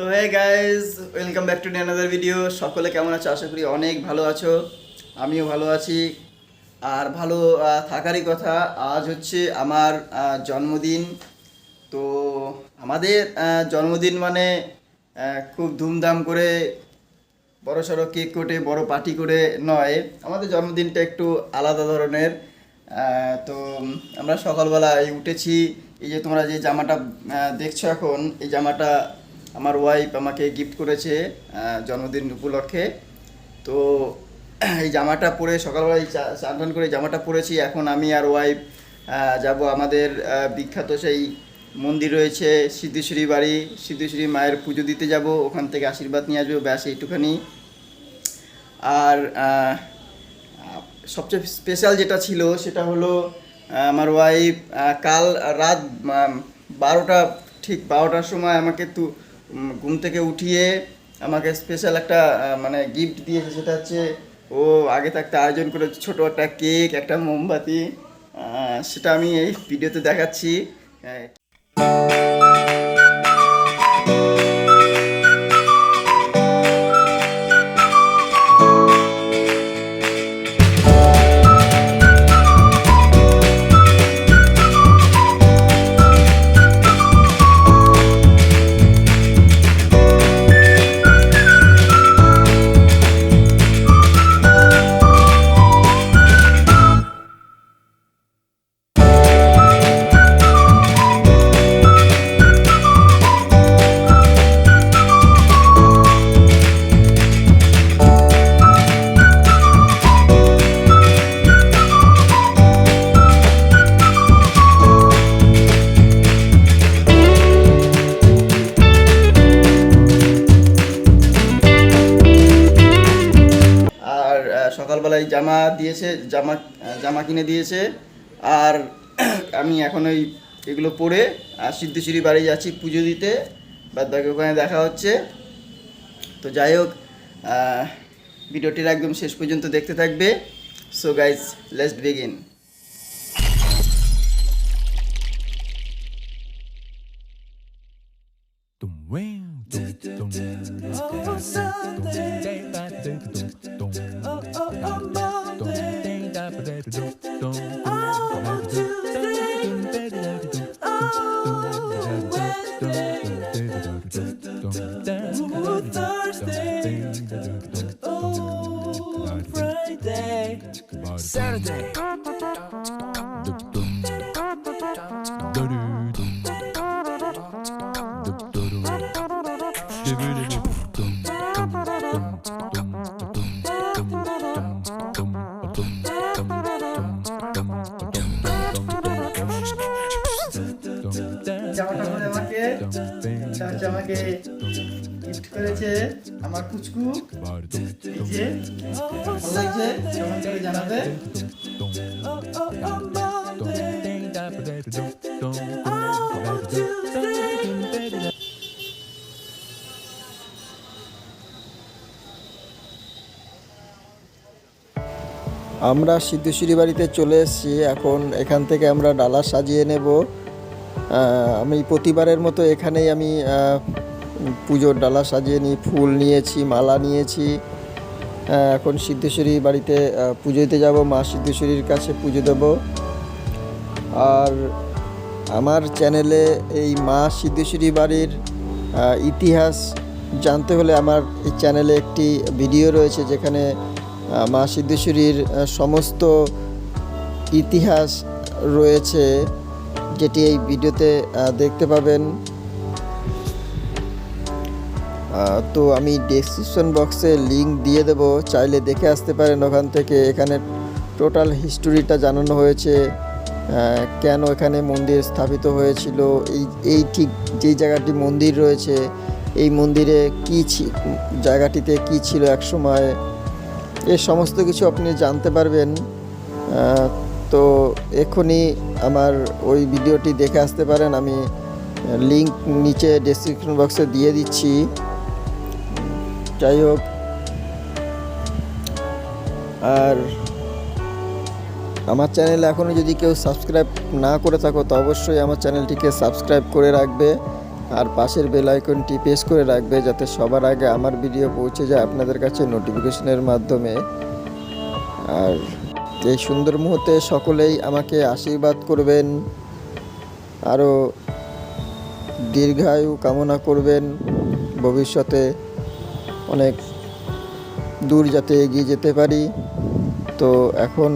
তো hey guys welcome back to another video সকলে কেমন আছো? আশা করি অনেক ভালো আছো। আমিও ভালো আছি। আর ভালো থাকারই কথা, আজ হচ্ছে আমার জন্মদিন। তো আমাদের জন্মদিন মানে খুব ধুমধাম করে বড় সড়ো কেক কেটে, বড় পার্টি করে নয়। আমাদের জন্মদিনটা একটু আলাদা ধরনের। তো আমরা সকালবেলায় উঠেছি। এই যে তোমরা যে জামাটা দেখছ এখন, এই জামাটা আমার ওয়াইফ আমাকে গিফট করেছে জন্মদিন উপলক্ষে। তো এই জামাটা পরে সকালবেলায় চান করে জামাটা পরেছি। এখন আমি আর ওয়াইফ যাব আমাদের বিখ্যাত সেই মন্দির রয়েছে, সিদ্ধেশ্বরী বাড়ি। সিদ্ধেশ্বরী মায়ের পুজো দিতে যাব, ওখান থেকে আশীর্বাদ নিয়ে আসব, ব্যাস এইটুখানি। আর সবচেয়ে স্পেশাল যেটা ছিল সেটা হলো আমার ওয়াইফ কাল রাত বারোটা, ঠিক বারোটার সময় আমাকে তু ঘুম থেকে উঠিয়ে আমাকে স্পেশাল একটা মানে গিফট দিয়েছে, সেটা হচ্ছে ও আগে থাকতে আয়োজন করে ছোটো একটা কেক একটা মোমবাতি সেটা আমি এই ভিডিওতে দেখাচ্ছি। সকালবেলায় জামা দিয়েছে জামা জামা কিনে দিয়েছে আর আমি এখন ওই এগুলো পরে আর সিদ্ধেশ্বরী বাড়ি যাচ্ছি পুজো দিতে বাদ বাকি ওখানে দেখা হচ্ছে তো যাই হোক ভিডিওটির একদম শেষ পর্যন্ত দেখতে থাকবে so guys let's begin Dum wang, Friday, Saturday. আমার সিদ্ধেশ্বরী বাড়িতে চলে এসেছি। এখন এখান থেকে আমরা ডালা সাজিয়ে নেব। আমি প্রতিবারের মতো এখানেই আমি পুজোর ডালা সাজিয়ে নিই, ফুল নিয়েছি, মালা নিয়েছি। এখন সিদ্ধেশ্বরী বাড়িতে পুজো দিতে যাব, মা সিদ্ধেশ্বরীর কাছে পুজো দেব। আর আমার চ্যানেলে এই মা সিদ্ধেশ্বরী বাড়ির ইতিহাস জানতে হলে আমার এই চ্যানেলে একটি ভিডিও রয়েছে যেখানে মা সিদ্ধেশ্বরীর সমস্ত ইতিহাস রয়েছে, যেটি এই ভিডিওতে দেখতে পাবেন। তো আমি ডেসক্রিপশন বক্সে লিংক দিয়ে দেব। চাইলে দেখে আসতে পারেন ওখান থেকে। এখানে টোটাল হিস্টোরিটা জানানো হয়েছে। কেন এখানে মন্দির স্থাপিত হয়েছিল? এই এই ঠিক যেই জায়গাটি মন্দির রয়েছে, এই মন্দিরে কী জায়গাটিতে কী ছিল একসময়? এর সমস্ত কিছু আপনি জানতে পারবেন। তো এক্ষুনি আমার ওই ভিডিওটি দেখে আসতে পারেন। আমি লিংক নিচে ডেসক্রিপশন বক্সে দিয়ে দিচ্ছি। যাই হোক। আর আমার চ্যানেল এখনও যদি কেউ সাবস্ক্রাইব না করে থাকো, তো অবশ্যই আমার চ্যানেলটিকে সাবস্ক্রাইব করে রাখবে আর পাশের বেল আইকনটি প্রেস করে রাখবে যাতে সবার আগে আমার ভিডিও পৌঁছে যায় আপনাদের কাছে নোটিফিকেশনের মাধ্যমে। আর এই সুন্দর মুহূর্তে সকলেই আমাকে আশীর্বাদ করবেন, আরও দীর্ঘায়ু কামনা করবেন ভবিষ্যতে। অনেক দূর যাতে এগিয়ে যেতে পারি। তো এখন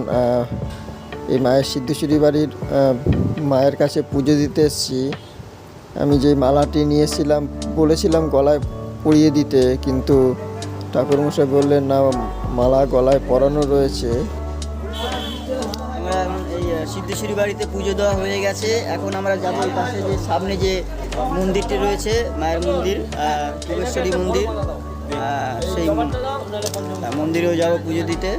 এই মায়ের সিদ্ধেশ্বরী বাড়ির মায়ের কাছে পুজো দিতে এসেছি। আমি যে মালাটি নিয়েছিলাম, বলেছিলাম গলায় পরিয়ে দিতে, কিন্তু ঠাকুরমশাই বললেন, না, মালা গলায় পরানো রয়েছে। সিদ্ধেশ্বরী বাড়িতে পুজো দেওয়া হয়ে গেছে। এখন আমরা যাব পাশে যে সামনে যে মন্দিরটি রয়েছে, মায়ের মন্দির মন্দির। সেই মন্দিরেও যাব পুজো দিতে।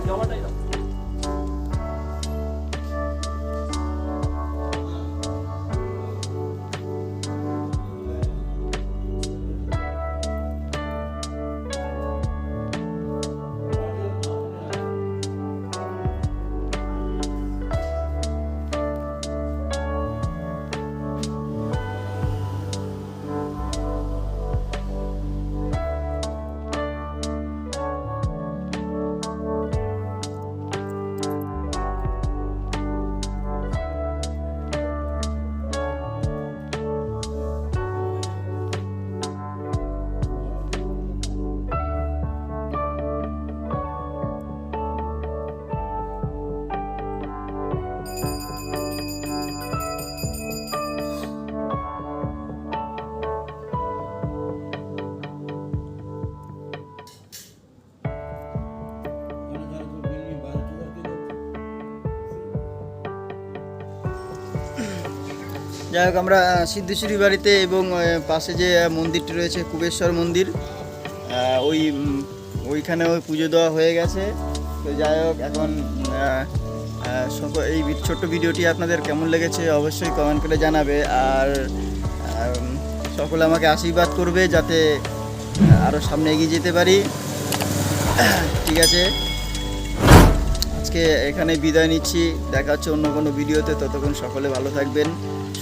যাই হোক, আমরা সিদ্ধেশ্বরী বাড়িতে এবং পাশে যে মন্দিরটি রয়েছে, কুবেশ্বর মন্দির ওই ওইখানে ওই পুজো দেওয়া হয়ে গেছে। তো যাই হোক, এখন এই ছোট্ট ভিডিওটি আপনাদের কেমন লেগেছে অবশ্যই কমেন্ট করে জানাবে। আর সকলে আমাকে আশীর্বাদ করবে যাতে আরও সামনে এগিয়ে যেতে পারি। ঠিক আছে। আজকে এখানে বিদায় নিচ্ছি। দেখা হচ্ছে অন্য কোনো ভিডিওতে। ততক্ষণ সকলে ভালো থাকবেন।